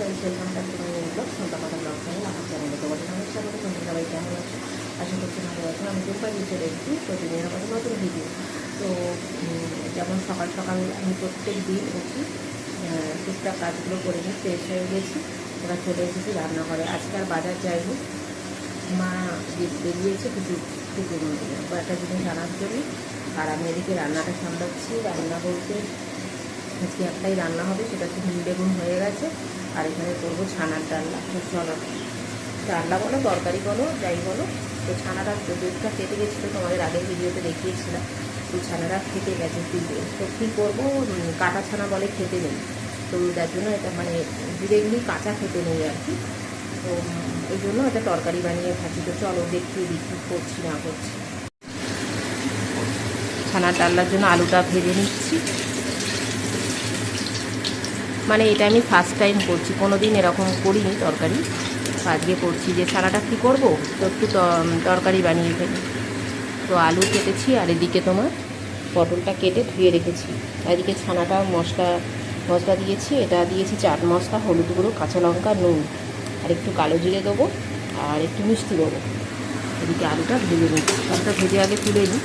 Guys welcome back to my blog Sandhya Katha blog channel আমার চ্যানেলে তোমাদের অনেক স্বাগত তোমরা সবাই কেমন আমি দুপাই চলে এসেছি প্রতিদিনের মতো নতুন ভিডিও তো যেমন সকাল সকাল আমি প্রত্যেক দিন উঠি টুকটাক কাজগুলো করে নিই ফ্রেশ হয়ে গেছি এবার চলে এসেছি রান্নাঘরে আজকে আর বাজার যাইনি মা বেরিয়েছে কিছু কিছু কয়েকটা জিনিস আনার জন্য আর আমি এদিকে রান্নাটা সামলাচ্ছি রান্না বলতে আজকে একটাই রান্না হবে, সেটা হচ্ছে বেগুন হয়ে গেছে। আর এখানে করব ছানার ডাল্লা চলো ডাল্লা বলো, তরকারি বলো, যাই বলো। তো ছানাটা দুধটা কেটে গেছিল তোমাদের আগের ভিডিওতে দেখিয়েছিলাম। তো ছানাটা খেতে গেছে ফ্রিজে তো কী করব? কাটা ছানা বলে খেতে নেই। তো যার জন্য এটা মানে ডিরেক্টলি কাঁচা খেতে নেই আর কি। তো এই জন্য এটা তরকারি বানিয়ে থাকি তো চলো দেখিয়ে দিই করছি, না করছি। ছানার ডাল্লার জন্য আলুটা ভেজে নিচ্ছি। মানে এটা আমি ফার্স্ট টাইম করছি কোনো দিন এরকম করিনি তরকারি। আজকে করছি যে ছানাটা কী করব? তো একটু তরকারি বানিয়ে ফেলি। তো আলু কেটেছি আর এদিকে তোমার পটলটা কেটে ধুয়ে রেখেছি। এদিকে ছানাটা মশলা মশলা দিয়েছি, এটা দিয়েছি চাট মশলা, হলুদ গুঁড়ো, কাঁচা লঙ্কা, নুন। আর একটু কালো জিরে দেবো আর একটু মিষ্টি দেবো। এদিকে আলুটা ভেজে নিচ্ছি। আলুটা ভেজে আগে তুলে নিই।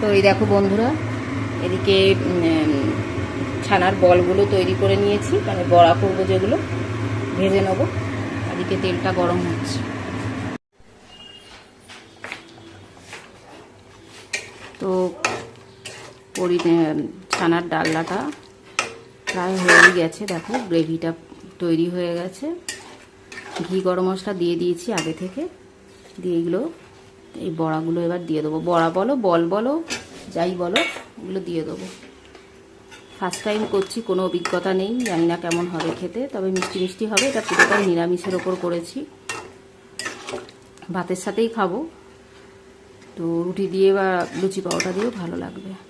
তো এই দেখো বন্ধুরা, এদিকে ছানার বলগুলো তৈরি করে নিয়েছি মানে বড়া করব যেগুলো, ভেজে নেব। এদিকে তেলটা গরম হচ্ছে। তো পরি ছানার ডালনাটা প্রায় হয়েই গেছে, দেখো, গ্রেভিটা তৈরি হয়ে গেছে। ঘি, গরম মশলা দিয়ে দিয়েছি আগে থেকে, দিয়ে এগুলো এই বড়াগুলো এবার দিয়ে দেবো। বড়া বলো, বল বলো, যাই বলো, ওগুলো দিয়ে দেবো। ফার্স্ট টাইম করছি, কোনো অভিজ্ঞতা নেই, জানি না কেমন হবে খেতে, তবে মিষ্টি মিষ্টি হবে, এটা পুরোটাই নিরামিষের ওপর করেছি। ভাতের সাথেই খাব। তো রুটি দিয়ে বা লুচি পাওয়াটা দিয়েও ভালো লাগবে।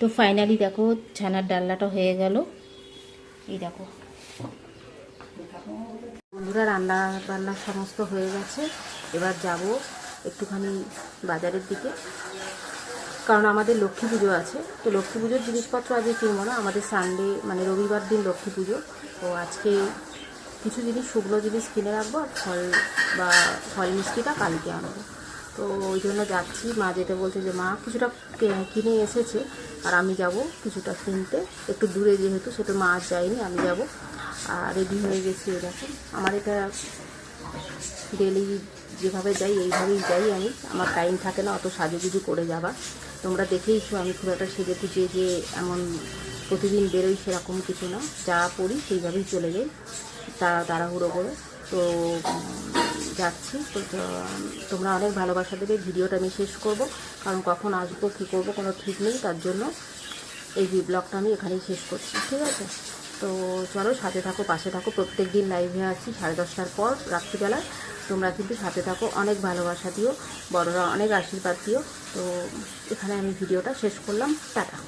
তো ফাইনালি দেখো ছানার ডালনাটা হয়ে গেল। এই দেখো। বন্ধুরা, রান্না বান্না সমস্ত হয়ে গেছে। এবার যাব একটুখানি বাজারের দিকে। কারণ আমাদের লক্ষ্মী পুজো আছে। তো লক্ষ্মী পুজোর জিনিসপত্র আজকে কিনবো না। আমাদের সানডে মানে রবিবার দিন লক্ষ্মী পুজো। তো আজকে কিছু জিনিস, শুকনো জিনিস কিনে রাখব আর ফল বা ফল মিষ্টিটা কালকে আনব। তো ওই জন্য যাচ্ছি। মা যেতে বলছে যে, মা, কিছুটা কিনে এসেছে, আর আমি যাব কিছুটা কিনতে। একটু দূরে যেহেতু সেটা মা আর যায়নি, আমি যাব। আর রেডি হয়ে গেছি এরকম আমার এটা ডেলি যেভাবে যাই, এইভাবেই যাই আমি। আমার টাইম থাকে না, অত সাজুগুজু করে যাবার। তোমরা দেখেইছো আমি খুব একটা সেজে পুজে যে এমন প্রতিদিন বেরোই সেরকম কিছু না। যা পড়ি সেইভাবেই চলে যাই তারা তাড়াহুড়ো করে। তো, যাচ্ছি। তো তোমরা অনেক ভালোবাসা দেবে। ভিডিওটা আমি শেষ করব। কারণ কখন আসব, কী করব, কোনো ঠিক নেই। তার জন্য এই ব্লগটা আমি এখানেই শেষ করছি, ঠিক আছে? তো, চলো সাথে থাকো, পাশে থাকো। প্রত্যেক দিন লাইভে আছি, সাড়ে দশটার পর রাত্রিবেলায়। তোমরা কিন্তু সাথে থাকো, অনেক ভালোবাসা দিও। বড়রা অনেক আশীর্বাদ দিও। তো, এখানে আমি ভিডিওটা শেষ করলাম। টাটা।